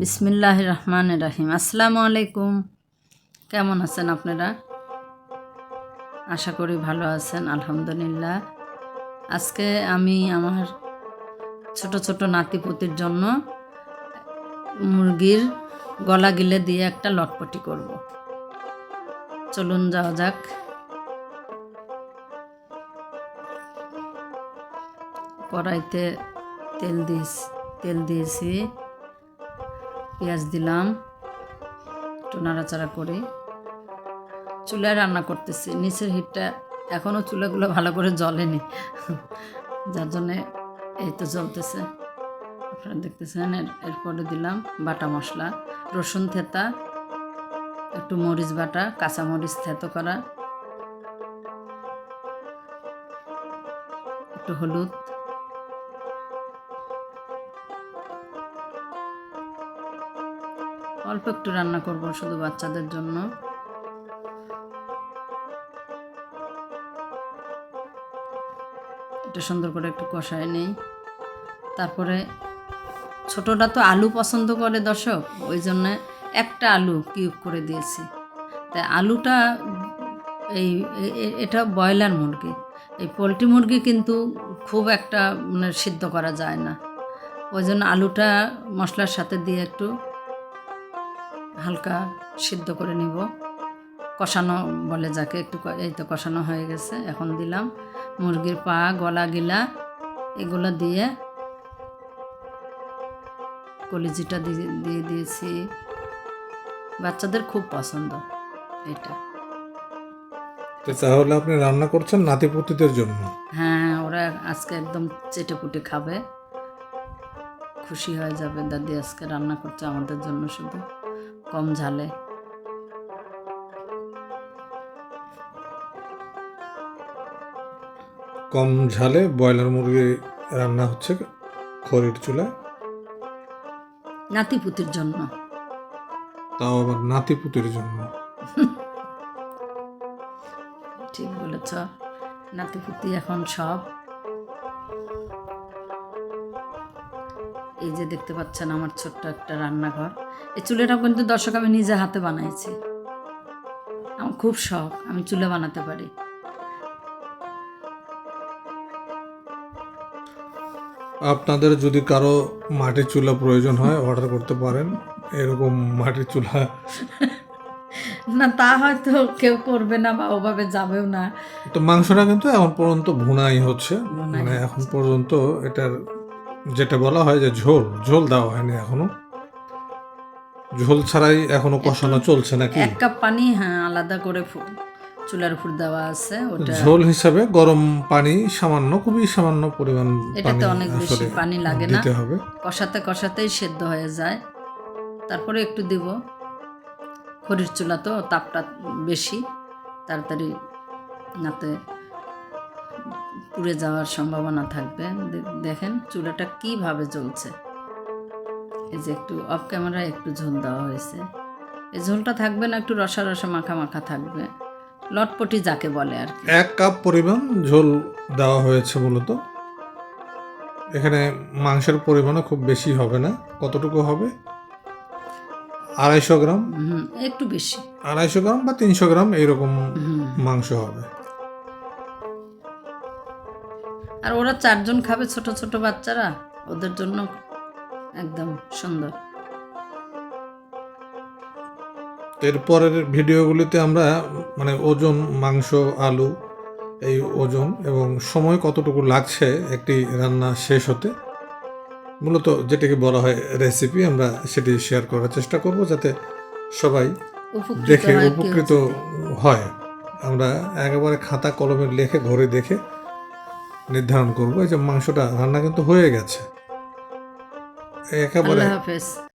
বিসমিল্লাহ রহমান রাহিম। আসসালামু আলাইকুম। কেমন আছেন আপনারা? আশা করি ভালো আছেন, আলহামদুলিল্লাহ। আজকে আমি আমার ছোট ছোট নাতিপুতির জন্য মুরগির গলা গিলে দিয়ে একটা লটপটি করব। চলুন যাওয়া যাক। কড়াইতে তেল দিয়েছি তেল দিয়েছি। পেঁয়াজ দিলাম। একটু নাড়াচাড়া করে চুলায় রান্না করতেছি। নিচের হিটটা এখনও চুলাগুলো ভালো করে জ্বলেনি। যার জন্যে এই তো জ্বলতেছে। আপনারা দেখতেছেন, এর, এরপরে দিলাম বাটা মশলা, রসুন থেতা, একটু মরিচ বাটা কাঁচা মরিচ থেতো করা, একটু হলুদ অল্প একটু রান্না করব শুধু বাচ্চাদের জন্য। এটা সুন্দর করে একটু কষায় নেই। তারপরে ছোটটা তো আলু পছন্দ করে দর্শক, ওই জন্য একটা আলু কিউব করে দিয়েছি। তাই আলুটা এই এটা ব্রয়লার মুরগি। এই পোলট্রি মুরগি কিন্তু খুব একটা মানে সিদ্ধ করা যায় না। ওই জন্য আলুটা মশলার সাথে দিয়ে একটু হালকা সিদ্ধ করে নিব। কষানো বলে যাকে একটু এই তো কষানো হয়ে গেছে এখন দিলাম। মুরগির পা গলা গিলা এগুলো দিয়ে কলিজিটা দিয়ে দিয়ে দিয়েছি। বাচ্চাদের খুব পছন্দ এটা। তাহলে আপনি রান্না করছেন নাতিপুতিদের জন্য? হ্যাঁ ওরা আজকে একদম চেটে পুটে খাবে। খুশি হয়ে যাবে। দাদি আজকে রান্না করছে আমাদের জন্য শুধু। কম ঝালে। কম ঝালে ব্রয়লার মুরগি রান্না হচ্ছে খড়ির চুলায়। নাতিপুতির জন্য। তাও আবার নাতিপুতির জন্য। ঠিক বলেছ। নাতিপুতি এখন সব এই যে দেখতে পাচ্ছেন আমার ছোট্ট একটা রান্নাঘর। এই চুলেটা কিন্তু দর্শক আমি নিজে হাতে বানাইছি। আমার খুব শখ আমি চুলে বানাতে পারি। আপনাদের যদি কারও মাটির চুলা প্রয়োজন হয় অর্ডার করতে পারেন। এরকম মাটির চুলা। না তা হয়তো কেউ করবে না বা ওভাবে যাবেও না। তো মাংসটা কিন্তু এখন পর্যন্ত ভুনাই হচ্ছে। মানে এখন পর্যন্ত এটার যেটা বলা হয় যে ঝোল ঝোল দেওয়া হয়নি এখনও। ঝোল ছাড়াই এখনও কষানো চলছে নাকি? এক কাপ পানি হ্যাঁ আলাদা করে চুলার উপর দেওয়া আছে ওটা ঝোল হিসাবে গরম পানি সামান্য খুবই সামান্য পরিমাণ এটাতে অনেক বেশি পানি লাগে না। দিতে হবে। কষাতে কষাতেই সেদ্ধ হয়ে যায়। তারপরে একটু দিব। খড়ির চুলা তো তাপটা বেশি। তাড়াতাড়ি নাতে পুড়ে যাওয়ার সম্ভাবনা থাকবে। দেখেন চুলাটা কীভাবে জ্বলছে। এই যে একটু অফ ক্যামেরায় একটু ঝোল দেওয়া হয়েছে। এই ঝোলটা থাকবে না একটু রসা রসা মাখা মাখা থাকবে। লটপটি যাকে বলে আর এক কাপ পরিমাণ ঝোল দেওয়া হয়েছে মূলত। এখানে মাংসের পরিমাণও খুব বেশি হবে না। কতটুকু হবে? আড়াইশো গ্রাম। হুম একটু বেশি। আড়াইশো গ্রাম বা তিনশো গ্রাম এইরকম মাংস হবে। আর ওরা চারজন খাবে ছোট ছোট বাচ্চারা? ওদের জন্য একদম সুন্দর। এরপরের ভিডিওগুলিতে আমরা মানে ওজন মাংস আলু এই ওজন এবং সময় কতটুকু লাগছে একটি রান্না শেষ হতে মূলত যেটাকে বলা হয় রেসিপি আমরা সেটি শেয়ার করার চেষ্টা করব যাতে সবাই দেখে উপকৃত হয়। আমরা একেবারে খাতা কলমে লেখে ঘরে দেখে নির্ধারণ করব। এই যে মাংসটা রান্না কিন্তু হয়ে গেছে। একেবারে